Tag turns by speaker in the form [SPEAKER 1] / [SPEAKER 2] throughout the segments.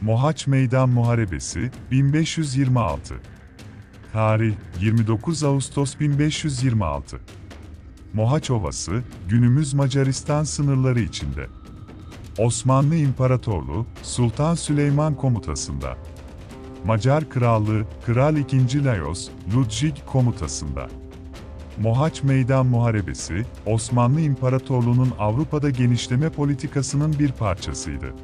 [SPEAKER 1] Mohaç Meydan Muharebesi 1526 Tarih 29 Ağustos 1526 Mohaç Ovası, günümüz Macaristan sınırları içinde. Osmanlı İmparatorluğu, Sultan Süleyman komutasında. Macar Krallığı, Kral II. Lajos, Ludwig komutasında. Mohaç Meydan Muharebesi, Osmanlı İmparatorluğu'nun Avrupa'da genişleme politikasının bir parçasıydı.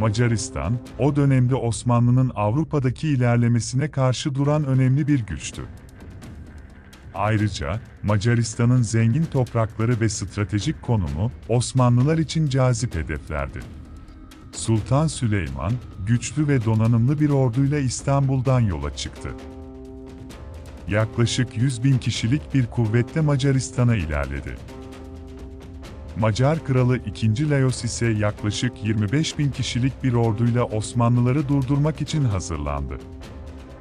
[SPEAKER 1] Macaristan, o dönemde Osmanlı'nın Avrupa'daki ilerlemesine karşı duran önemli bir güçtü. Ayrıca, Macaristan'ın zengin toprakları ve stratejik konumu, Osmanlılar için cazip hedeflerdi. Sultan Süleyman, güçlü ve donanımlı bir orduyla İstanbul'dan yola çıktı. Yaklaşık 100 bin kişilik bir kuvvetle Macaristan'a ilerledi. Macar Kralı II. Lajos ise yaklaşık 25 bin kişilik bir orduyla Osmanlıları durdurmak için hazırlandı.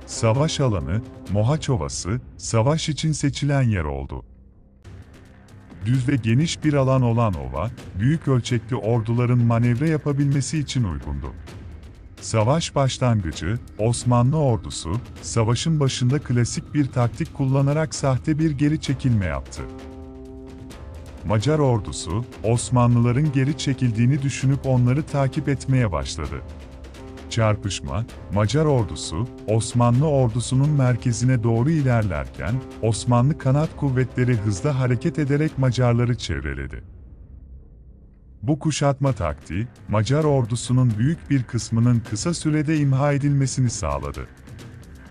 [SPEAKER 1] Savaş alanı, Mohaç Ovası, savaş için seçilen yer oldu. Düz ve geniş bir alan olan ova, büyük ölçekli orduların manevra yapabilmesi için uygundu. Savaş başlangıcı, Osmanlı ordusu, savaşın başında klasik bir taktik kullanarak sahte bir geri çekilme yaptı. Macar ordusu, Osmanlıların geri çekildiğini düşünüp onları takip etmeye başladı. Çarpışma, Macar ordusu, Osmanlı ordusunun merkezine doğru ilerlerken, Osmanlı kanat kuvvetleri hızlı hareket ederek Macarları çevreledi. Bu kuşatma taktiği, Macar ordusunun büyük bir kısmının kısa sürede imha edilmesini sağladı.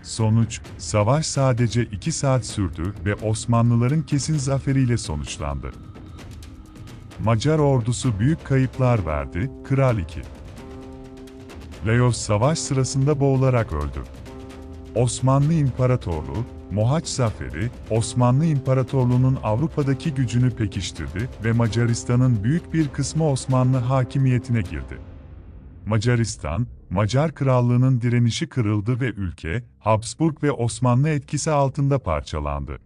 [SPEAKER 1] Sonuç, savaş sadece iki saat sürdü ve Osmanlıların kesin zaferiyle sonuçlandı. Macar ordusu büyük kayıplar verdi, Kral II. Lajos savaş sırasında boğularak öldü. Osmanlı İmparatorluğu, Mohaç Zaferi, Osmanlı İmparatorluğu'nun Avrupa'daki gücünü pekiştirdi ve Macaristan'ın büyük bir kısmı Osmanlı hakimiyetine girdi. Macaristan, Macar Krallığı'nın direnişi kırıldı ve ülke, Habsburg ve Osmanlı etkisi altında parçalandı.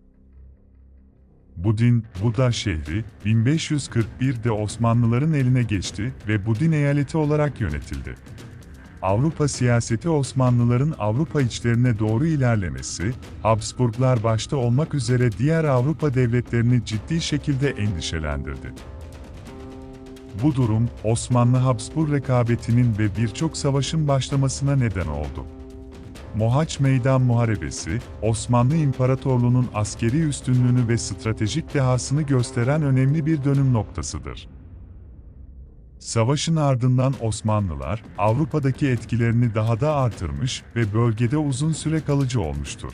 [SPEAKER 1] Budin, Buda şehri, 1541'de Osmanlıların eline geçti ve Budin eyaleti olarak yönetildi. Avrupa siyaseti Osmanlıların Avrupa içlerine doğru ilerlemesi, Habsburglar başta olmak üzere diğer Avrupa devletlerini ciddi şekilde endişelendirdi. Bu durum, Osmanlı-Habsburg rekabetinin ve birçok savaşın başlamasına neden oldu. Mohaç Meydan Muharebesi, Osmanlı İmparatorluğu'nun askeri üstünlüğünü ve stratejik dehasını gösteren önemli bir dönüm noktasıdır. Savaşın ardından Osmanlılar, Avrupa'daki etkilerini daha da artırmış ve bölgede uzun süre kalıcı olmuştur.